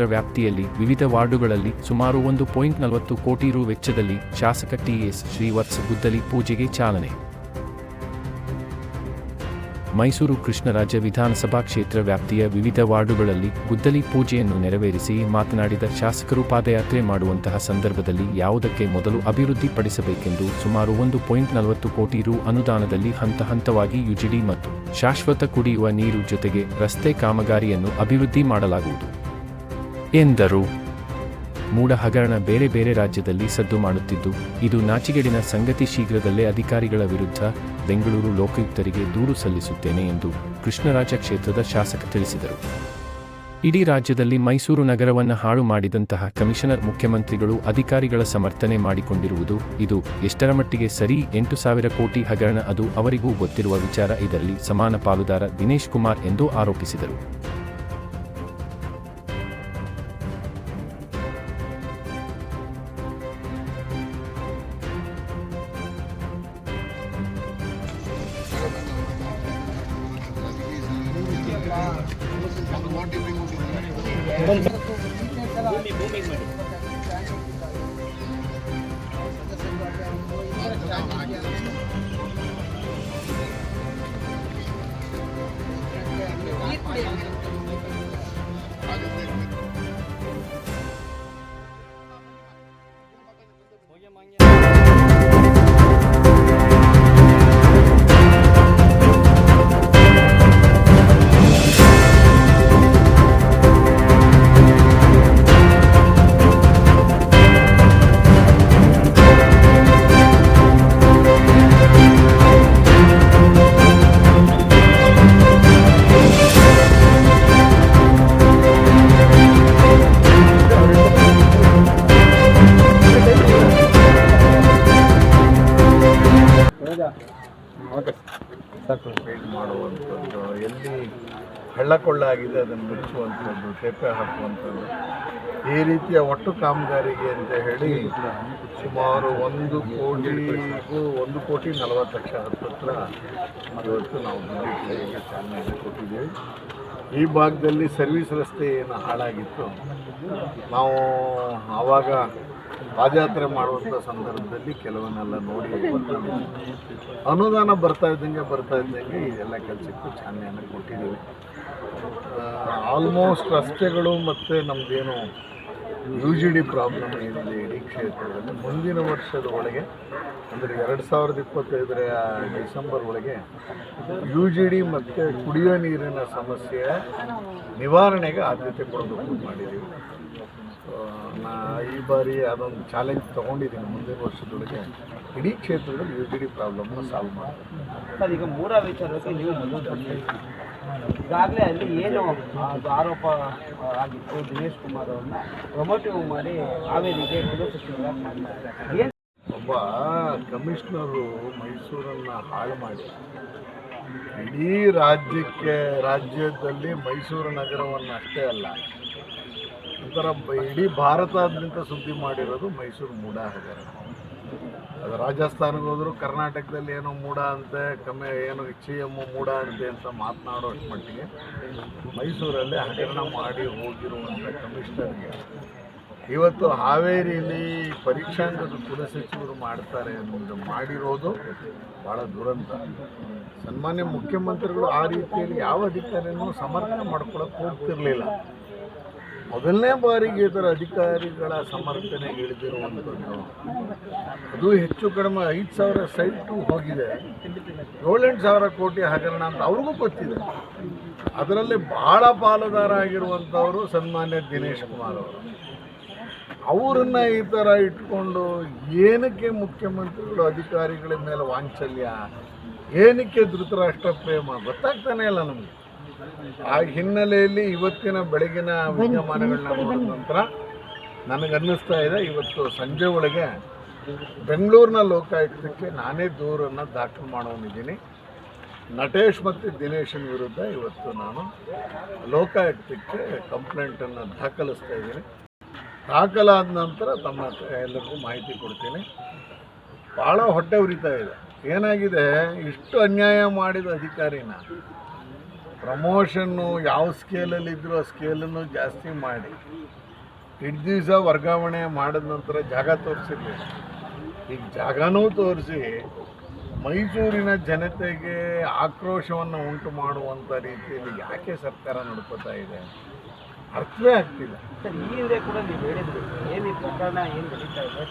ಕ್ಷೇತ್ರ ವ್ಯಾಪ್ತಿಯಲ್ಲಿ ವಿವಿಧ ವಾರ್ಡುಗಳಲ್ಲಿ ಸುಮಾರು ಒಂದು ಪಾಯಿಂಟ್ ನಲವತ್ತು ಕೋಟಿ ರು ವೆಚ್ಚದಲ್ಲಿ ಶಾಸಕ ಟಿಎಸ್ ಶ್ರೀವತ್ಸ ಗುದ್ದಲಿ ಪೂಜೆಗೆ ಚಾಲನೆ. ಮೈಸೂರು ಕೃಷ್ಣರಾಜ ವಿಧಾನಸಭಾ ಕ್ಷೇತ್ರ ವ್ಯಾಪ್ತಿಯ ವಿವಿಧ ವಾರ್ಡುಗಳಲ್ಲಿ ಗುದ್ದಲಿ ಪೂಜೆಯನ್ನು ನೆರವೇರಿಸಿ ಮಾತನಾಡಿದ ಶಾಸಕರು ಪಾದಯಾತ್ರೆ ಮಾಡುವಂತಹ ಸಂದರ್ಭದಲ್ಲಿ ಯಾವುದಕ್ಕೆ ಮೊದಲು ಅಭಿವೃದ್ಧಿಪಡಿಸಬೇಕೆಂದು ಸುಮಾರು ಒಂದು ಪಾಯಿಂಟ್ ನಲವತ್ತು ಕೋಟಿ ರು ಅನುದಾನದಲ್ಲಿ ಹಂತ ಹಂತವಾಗಿ ಯುಜಿಡಿ ಮತ್ತು ಶಾಶ್ವತ ಕುಡಿಯುವ ನೀರು ಜೊತೆಗೆ ರಸ್ತೆ ಕಾಮಗಾರಿಯನ್ನು ಅಭಿವೃದ್ಧಿ ಮಾಡಲಾಗುವುದು. ಎಂದರು. ಮೂಡ ಹಗರಣ ಬೇರೆ ಬೇರೆ ರಾಜ್ಯದಲ್ಲಿ ಸದ್ದು ಮಾಡುತ್ತಿದ್ದು, ಇದು ನಾಚಿಗೇಡಿನ ಸಂಗತಿ ಶೀಘ್ರದಲ್ಲೇ ಅಧಿಕಾರಿಗಳ ವಿರುದ್ಧ ಬೆಂಗಳೂರು ಲೋಕಾಯುಕ್ತರಿಗೆ ದೂರು ಸಲ್ಲಿಸುತ್ತೇನೆ ಎಂದು ಕೃಷ್ಣರಾಜ ಕ್ಷೇತ್ರದ ಶಾಸಕ ತಿಳಿಸಿದರು. ಇಡೀ ರಾಜ್ಯದಲ್ಲಿ ಮೈಸೂರು ನಗರವನ್ನು ಹಾಳು ಮಾಡಿದಂತಹ ಕಮಿಷನರ್ ಮುಖ್ಯಮಂತ್ರಿಗಳು ಅಧಿಕಾರಿಗಳ ಸಮರ್ಥನೆ ಮಾಡಿಕೊಂಡಿರುವುದು ಇದು ಎಷ್ಟರ ಮಟ್ಟಿಗೆ ಸರಿ? ಎಂಟು ಸಾವಿರ ಕೋಟಿ ಹಗರಣ ಅದು ಅವರಿಗೂ ಗೊತ್ತಿರುವ ವಿಚಾರ. ಇದರಲ್ಲಿ ಸಮಾನ ಪಾಲುದಾರ ದಿನೇಶ್ ಕುಮಾರ್ ಎಂದು ಆರೋಪಿಸಿದರು. Don't ಫೈಲ್ ಮಾಡುವಂಥದ್ದು, ಎಲ್ಲಿ ಹಳ್ಳ ಆಗಿದೆ ಅದನ್ನು ಮುಚ್ಚುವಂಥದ್ದು ತೆಪ್ಪೆ ಹಾಕುವಂಥದ್ದು. ಈ ರೀತಿಯ ಒಟ್ಟು ಕಾಮಗಾರಿಗೆ ಅಂತ ಹೇಳಿ ಸುಮಾರು ಒಂದು ಕೋಟಿಗೂ ಒಂದು ಕೋಟಿ ನಲವತ್ತು ಲಕ್ಷ ಹತ್ತತ್ರ ಇವತ್ತು ನಾವು ಚಾಲನೆ ಕೊಟ್ಟಿದ್ದೇವೆ. ಈ ಭಾಗದಲ್ಲಿ ಸರ್ವಿಸ್ ರಸ್ತೆ ಏನು ಹಾಳಾಗಿತ್ತು ನಾವು ಆವಾಗ ಪಾದಯಾತ್ರೆ ಮಾಡುವಂಥ ಸಂದರ್ಭದಲ್ಲಿ ಕೆಲವನ್ನೆಲ್ಲ ನೋಡಿ. ಅನುದಾನ ಬರ್ತಾ ಇದ್ದಂಗೆ ಬರ್ತಾ ಇದ್ದಂಗೆ ಇದೆಲ್ಲ ಕೆಲಸಕ್ಕೂ ಚಾಲನೆಯನ್ನು ಕೊಟ್ಟಿದ್ದೀವಿ ಆಲ್ಮೋಸ್ಟ್ ರಸ್ತೆಗಳು ಮತ್ತು ನಮ್ಮದೇನು ಯು ಜಿ ಡಿ ಪ್ರಾಬ್ಲಮ್ ಏನಿದೆ ಇಡೀ ಕ್ಷೇತ್ರದಲ್ಲಿ. ಮುಂದಿನ ವರ್ಷದ ಒಳಗೆ, ಅಂದರೆ ಎರಡು ಸಾವಿರದ ಇಪ್ಪತ್ತೈದರ ಡಿಸೆಂಬರ್ ಒಳಗೆ ಯು ಜಿ ಡಿ ಮತ್ತು ಕುಡಿಯೋ ನೀರಿನ ಸಮಸ್ಯೆ ನಿವಾರಣೆಗೆ ಆದ್ಯತೆ ಕೊಡಬೇಕು ಮಾಡಿದ್ದೀವಿ. ನಾ ಈ ಬಾರಿ ಅದೊಂದು ಚಾಲೆಂಜ್ ತೊಗೊಂಡಿದ್ದೀನಿ. ಮುಂದಿನ ವರ್ಷದೊಳಗೆ ಇಡೀ ಕ್ಷೇತ್ರದಲ್ಲಿ ಯು ಜಿ ಡಿ ಪ್ರಾಬ್ಲಮ್ನ ಸಾಲ್ವ್ ಮಾಡಿ ಈಗ ಮೂರ ವಿಚಾರಕ್ಕೆ ನೀವು ಈಗಾಗಲೇ ಅಲ್ಲಿ ಏನು ಆರೋಪ ಆಗಿತ್ತು. ದಿನೇಶ್ ಕುಮಾರ್ ಅವ್ರನ್ನ ಪ್ರಮೋಟಿವ್ ಮಾಡಿ ಹಾವೇರಿಗೆ ಏನು ಒಬ್ಬ ಕಮಿಷನರು ಮೈಸೂರನ್ನು ಹಾಳು ಮಾಡಿ ಇಡೀ ರಾಜ್ಯಕ್ಕೆ, ರಾಜ್ಯದಲ್ಲಿ ಮೈಸೂರು ನಗರವನ್ನು ಅಷ್ಟೇ ಅಲ್ಲ ಒಂಥರ ಇಡೀ ಭಾರತಾದ್ಯಂತ ಸುದ್ದಿ ಮಾಡಿರೋದು ಮೈಸೂರು ಮೂಡ ಅದು ರಾಜಸ್ಥಾನಕ್ಕೆ ಹೋದ್ರು ಕರ್ನಾಟಕದಲ್ಲಿ ಏನೋ ಮೂಡ ಅಂತೆ, ಕಮ್ಮಿ ಏನು ಸಿ ಎಮ್ಮು ಮೂಡ ಅಂತೆ ಅಂತ ಮಾತನಾಡೋ ಮಟ್ಟಿಗೆ ಮೈಸೂರಲ್ಲಿ ಹಗರಣ ಮಾಡಿ ಹೋಗಿರುವಂಥ ಕಮಿಷನರ್ಗೆ. ಇವತ್ತು ಹಾವೇರಿಯಲ್ಲಿ ಪರೀಕ್ಷಾಂಗದ ಕುಲಸಚಿವರು ಮಾಡ್ತಾರೆ ಅನ್ನೋದು ಮಾಡಿರೋದು ಭಾಳ ದುರಂತ. ಸನ್ಮಾನ್ಯ ಮುಖ್ಯಮಂತ್ರಿಗಳು ಆ ರೀತಿಯಲ್ಲಿ ಯಾವ ಅಧಿಕಾರಿಯನ್ನು ಸಮರ್ಥನೆ ಮಾಡ್ಕೊಳಕ್ಕೆ ಹೋಗ್ತಿರ್ಲಿಲ್ಲ. ಮೊದಲನೇ ಬಾರಿಗೆ ಇದರ ಅಧಿಕಾರಿಗಳ ಸಮರ್ಥನೆಗೆ ಇಳಿದಿರುವಂಥದ್ದು. ಅದು ಹೆಚ್ಚು ಕಡಿಮೆ ಐದು ಸಾವಿರ ಸೈಟು ಹೋಗಿದೆ. ಏಳೆಂಟು ಸಾವಿರ ಕೋಟಿ ಹಗರಣ ಅಂತ ಅವ್ರಿಗೂ ಗೊತ್ತಿದೆ. ಅದರಲ್ಲಿ ಭಾಳ ಪಾಲುದಾರ ಆಗಿರುವಂಥವರು ಸನ್ಮಾನ್ಯ ದಿನೇಶ್ ಕುಮಾರ್ ಅವರು. ಅವರನ್ನ ಈ ಥರ ಇಟ್ಕೊಂಡು ಏನಕ್ಕೆ ಮುಖ್ಯಮಂತ್ರಿಗಳು ಅಧಿಕಾರಿಗಳ ಮೇಲೆ ವಾಂಚಲ್ಯ? ಏನಕ್ಕೆ ಧೃತರಾಷ್ಟ್ರ ಪ್ರೇಮ? ಗೊತ್ತಾಗ್ತಾನೆ ಇಲ್ಲ ನಮಗೆ. ಆ ಹಿನ್ನೆಲೆಯಲ್ಲಿ ಇವತ್ತಿನ ಬೆಳಗಿನ ವಿದ್ಯಮಾನಗಳನ್ನ ನೋಡಿದ ನಂತರ ನನಗನ್ನಿಸ್ತಾ ಇದೆ ಇವತ್ತು ಸಂಜೆ ಒಳಗೆ ಬೆಂಗಳೂರಿನ ಲೋಕಾಯುಕ್ತಕ್ಕೆ ನಾನೇ ದೂರನ್ನು ದಾಖಲು ಮಾಡೋನಿದ್ದೀನಿ ನಟೇಶ್ ಮತ್ತು ದಿನೇಶನ್ ವಿರುದ್ಧ ಇವತ್ತು ನಾನು ಲೋಕಾಯುಕ್ತಕ್ಕೆ ಕಂಪ್ಲೇಂಟನ್ನು ದಾಖಲಿಸ್ತಾ ಇದ್ದೀನಿ. ದಾಖಲಾದ ನಂತರ ತಮ್ಮ ಎಲ್ಲರಿಗೂ ಮಾಹಿತಿ ಕೊಡ್ತೀನಿ. ಭಾಳ ಹೊಟ್ಟೆ ಉರಿತಾ ಇದೆ. ಏನಾಗಿದೆ? ಇಷ್ಟು ಅನ್ಯಾಯ ಮಾಡಿದ ಅಧಿಕಾರಿನ ಪ್ರಮೋಷನ್ನು ಯಾವ ಸ್ಕೇಲಲ್ಲಿ ಇದ್ದರೂ ಆ ಸ್ಕೇಲನ್ನು ಜಾಸ್ತಿ ಮಾಡಿ. ಇಟ್ಟು ದಿವಸ ವರ್ಗಾವಣೆ ಮಾಡಿದ ನಂತರ ಜಾಗ ತೋರಿಸಿದ್ವಿ ಈಗ ಜಾಗನೂ ತೋರಿಸಿ, ಮೈಸೂರಿನ ಜನತೆಗೆ ಆಕ್ರೋಶವನ್ನು ಉಂಟು ಮಾಡುವಂಥ ರೀತಿಯಲ್ಲಿ ಯಾಕೆ ಸರ್ಕಾರ ನಡ್ಕೋತಾ ಇದೆ? ಅರ್ಥವೇ ಆಗ್ತಿಲ್ಲ. ಸರ್, ಈ ಕೂಡ ನೀವು ಹೇಳಿದ್ರಿ, ಏನು ಪ್ರಕರಣ ಏನು ನಡೀತಾ ಇದೆ.